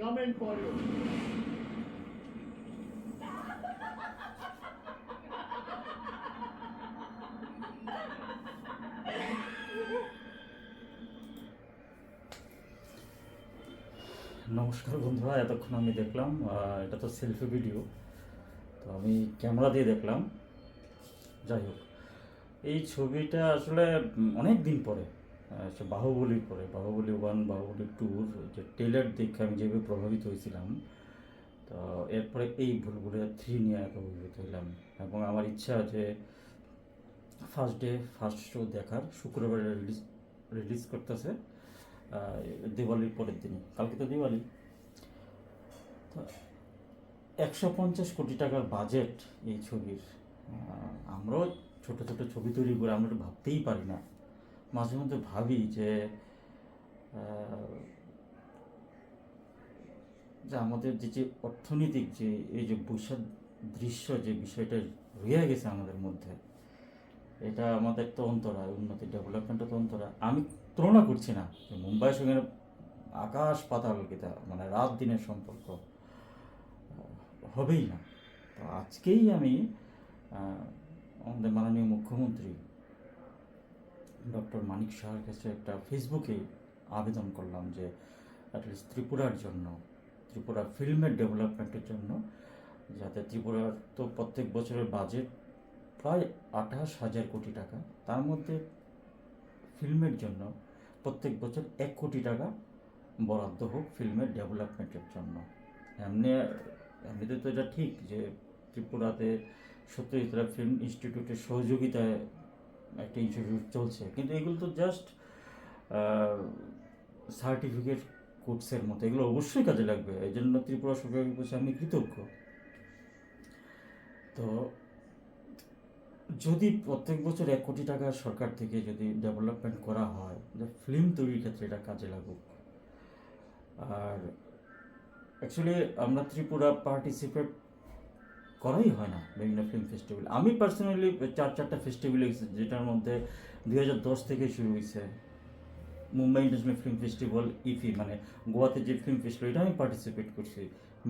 coming for you. নমস্কার বন্ধুরা, এতক্ষণ আমি দেখলাম এটা তো সেলফি ভিডিও তো আমি ক্যামেরা দিয়ে দেখলাম যাই হোক, এই ছবিটা আসলে অনেক দিন পরে সে বাহুবলীর পরে বাহুবলী ওয়ান বাহুবলী টুর যে টেলার দেখে আমি যেভাবে প্রভাবিত হয়েছিলাম, তো এরপরে এই ভুলগুলো থ্রি নিয়ে এত প্রভাবিত হইলাম। এবং আমার ইচ্ছা যে ফার্স্ট ডে ফার্স্ট শো দেখার শুক্রবারে রিলিজ রিলিজ করতেছে দিওয়ালির পরের দিন কালকে তো দিওয়ালি। তো একশো পঞ্চাশ কোটি টাকার বাজেট এই ছবির আমরাও ছোট ছোট ছবি তৈরি করে আমরা ভাবতেই পারি না। মাঝে মধ্যে ভাবি যে যে আমাদের যে যে অর্থনৈতিক যে, এই যে বৈশাখ দৃশ্য যে বিষয়টা রয়ে গেছে আমাদের মধ্যে, এটা আমাদের তো অন্তরা উন্নতি ডেভেলপমেন্টও তো অন্তরা। আমি তুলনা করছি না যে মুম্বাইয়ের সঙ্গে আকাশ পাতাল কিতা মানে রাত দিনের সম্পর্ক হবেই না। তো আজকেই আমি আমাদের মাননীয় মুখ্যমন্ত্রী ডক্টর মানিক শাহের কাছে একটা ফেসবুকে আবেদন করলাম যে অ্যাটলিস্ট ত্রিপুরার জন্য, ত্রিপুরা ফিল্মের ডেভেলপমেন্টের জন্য, যাতে ত্রিপুরার তো প্রত্যেক বছরের বাজেট প্রায় আঠাশ হাজার কোটি টাকা, তার মধ্যে ফিল্মের জন্য প্রত্যেক বছর এক কোটি টাকা বরাদ্দ হোক ফিল্মের ডেভেলপমেন্টের জন্য। এমনি, এমনিতে তো এটা ঠিক যে, ত্রিপুরাতে সত্যজিৎ ফিল্ম ইনস্টিটিউটের সহযোগিতায় একটা ইনস্টিটিউট চলছে। কিন্তু এগুলো তো জাস্ট সার্টিফিকেট কোর্সের মতো। এগুলো অবশ্যই কাজে লাগবে। এই জন্য ত্রিপুরা সরকারের কাছে আমি কৃতজ্ঞ। তো যদি প্রত্যেক বছর এক কোটি টাকা সরকার থেকে যদি ডেভেলপমেন্ট করা হয়, যে ফিল্ম তৈরির ক্ষেত্রে এটা কাজে লাগুক। আর অ্যাকচুয়ালি আমরা ত্রিপুরা পার্টিসিপেট করাই হয় না বিভিন্ন ফিল্ম ফেস্টিভ্যাল আমি পার্সোনালি চার চারটা ফেস্টিভ্যাল গেছি যেটার মধ্যে দুই হাজার দশ থেকে শুরু হয়েছে। Mumbai International Film Festival IFFI মানে গোয়াতে যে ফিল্ম ফেস্টিভ্যাল এটা আমি পার্টিসিপেট করছি,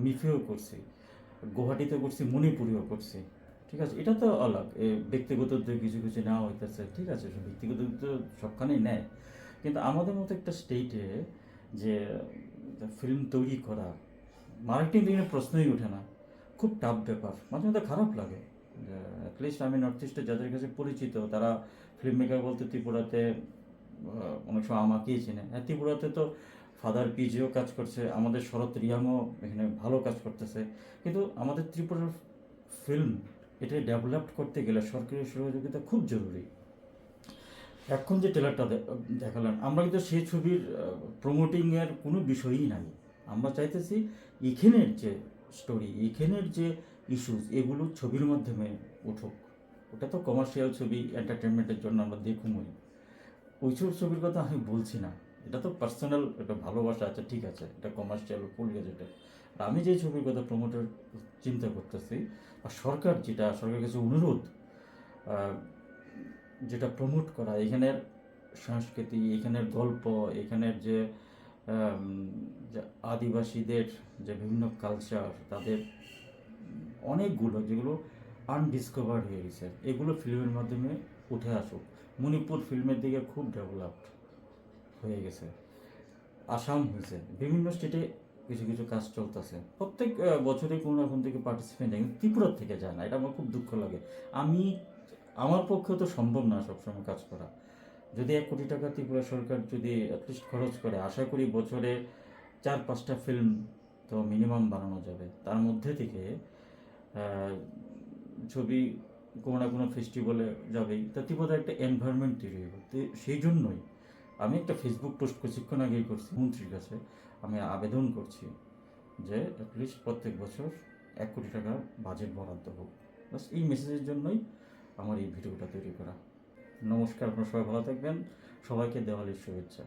মিফেও করছি গুয়াহাটিতে করছি, মণিপুরেও করছি। ঠিক আছে, এটা তো আলাগ এ ব্যক্তিগত কিছু কিছু নেওয়া হইতেছে, ঠিক আছে ব্যক্তিগত উদ্যোগ সবখানেই নেয়। কিন্তু আমাদের মতো একটা স্টেটে যে ফিল্ম তৈরি করা মার্কেটিং দিকে প্রশ্নই ওঠে না। খুব টাফ ব্যাপার। মাঝে মধ্যে খারাপ লাগে। অ্যাটলিস্ট আমি নর্থ ইস্টে যাদের কাছে পরিচিত, তারা ফিল্ম মেকার বলতে ত্রিপুরাতে অনেক সময় আমাকেই চেনে। হ্যাঁ ত্রিপুরাতে তো ফাদার পিজিও কাজ করছে, আমাদের শরৎ রিয়াংও এখানে ভালো কাজ করতেছে। কিন্তু আমাদের ত্রিপুরার ফিল্ম এটা ডেভেলপ করতে গেলে সরকারি সহযোগিতা খুব জরুরি। এখন যে ট্রেলারটা দেখালেন আমরা কিন্তু সেই ছবির প্রমোটিংয়ের কোনো বিষয়ই নাই। আমরা চাইতেছি এখানের যে স্টোরি এখানের যে ইস্যুস এগুলো ছবির মাধ্যমে উঠুক। ওটা তো কমার্শিয়াল ছবি এন্টারটেনমেন্টের জন্য আমরা দেখুমই। ওইসব ছবির কথা আমি বলছি না। এটা তো পার্সোনাল একটা ভালোবাসা আছে ঠিক আছে, এটা কমার্শিয়াল ফুল গেজেটে আর আমি যে ছবির কথা প্রমোটের চিন্তা করতেছি আর সরকার যেটা, সরকারের কাছে অনুরোধ যেটা প্রমোট করা, এখানের সংস্কৃতি, এখানের গল্প, এখানের যে আদিবাসীদের যে বিভিন্ন কালচার তাদের অনেকগুলো যেগুলো আনডিসকভার্ড হয়ে গেছে, এগুলো ফিল্মের মাধ্যমে উঠে আসুক। মণিপুর ফিল্মের দিকে খুব ডেভেলপড হয়ে গেছে, আসাম হয়েছে, বিভিন্ন স্টেটে কিছু কিছু কাজ চলতেছে। প্রত্যেক বছরে কোনো রকম থেকে পার্টিসিপেন্ট কিন্তু ত্রিপুরার থেকে যায় না, এটা আমার খুব দুঃখ লাগে। আমি, আমার পক্ষে তো সম্ভব না সবসময় কাজ করা। যদি এক কোটি টাকা ত্রিপুরা সরকার যদি অ্যাটলিস্ট খরচ করে, আশা করি বছরে চার, পাঁচটা ফিল্ম তো মিনিমাম বানানো যাবে। তার মধ্যে থেকে ছবি কোনো না কোনো ফেস্টিভ্যালে যাবেই। তা ত্রিপুরা একটা এনভায়রনমেন্ট তৈরি হবে তো সেই জন্যই আমি একটা ফেসবুক পোস্ট কিছুক্ষণ আগেই করছি, মন্ত্রীর কাছে। আমি আবেদন করছি যে অ্যাটলিস্ট প্রত্যেক বছর এক কোটি টাকা বাজেট বরাদ্দ হোক। বাস এই মেসেজের জন্যই আমার এই ভিডিওটা তৈরি করা। নমস্কার আপনারা সবাই ভালো থাকবেন। সবাইকে দেওয়ালির শুভেচ্ছা।